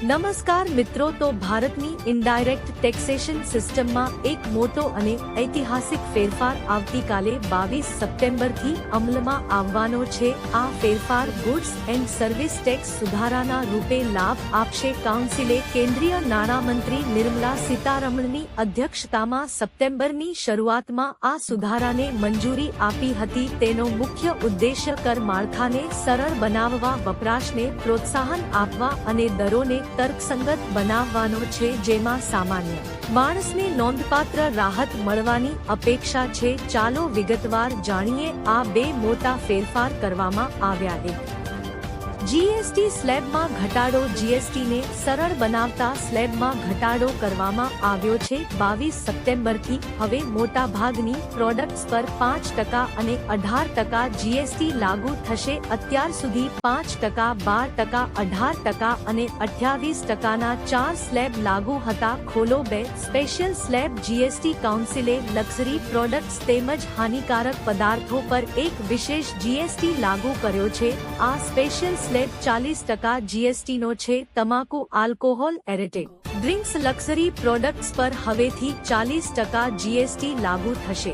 નમસ્કાર મિત્રો, તો ભારતની ઇનડાયરેક્ટ ટેક્સેશન સિસ્ટમમાં એક મોટો અને ઐતિહાસિક ફેરફાર આવતીકાલે બાવીસ સપ્ટેમ્બરથી અમલમાં આવવાનો છે. આ ફેરફાર ગુડ્સ એન્ડ સર્વિસ ટેક્સ સુધારાના રૂપે લાભ આપશે. કાઉન્સિલે કેન્દ્રીય નાણામંત્રી નિર્મલા સીતારમણની અધ્યક્ષતામાં સપ્ટેમ્બરની શરૂઆતમાં આ સુધારાને મંજૂરી આપી હતી. તેનો મુખ્ય ઉદ્દેશ્ય કર માળખાને સરળ બનાવવા, વપરાશને પ્રોત્સાહન આપવા અને દરોને તર્કસંગત બનાવવાનો છે જેમાં સામાન્ય. માણસને નોંધપાત્ર રાહત મળવાની અપેક્ષા છે. ચાલો વિગતવાર જાણીએ આ બે મોટા ફેરફાર કરવામાં આવ્યા એક જીએસટી સ્લેબમાં ઘટાડો જીએસટીને સરળ બનાવતા સ્લેબમાં ઘટાડો કરવામાં આવ્યો છે. બાવીસ સપ્ટેમ્બરથી હવે મોટા ભાગની પ્રોડક્ટ્સ પર પાંચ ટકા અને અઢાર ટકા જીએસટી લાગુ થશે. અત્યાર સુધી પાંચ ટકા, બાર ટકા, અઢાર ટકા અને અઠ્યાવીસ ટકાના ચાર સ્લેબ લાગુ હતા. ખોલો બે. સ્પેશિયલ સ્લેબ જીએસટી કાઉન્સિલે લક્ઝરી પ્રોડક્ટ્સ તેમજ હાનિકારક પદાર્થો પર એક વિશેષ જીએસટી લાગુ કર્યો છે. આ સ્પેશિયલ સ્લેબ ચાલીસ ટકા જીએસટી નો છે, તમાકુ, alcohol aerated drinks luxury products પર હવેથી ચાલીસ ટકા જીએસટી લાગુ થશે.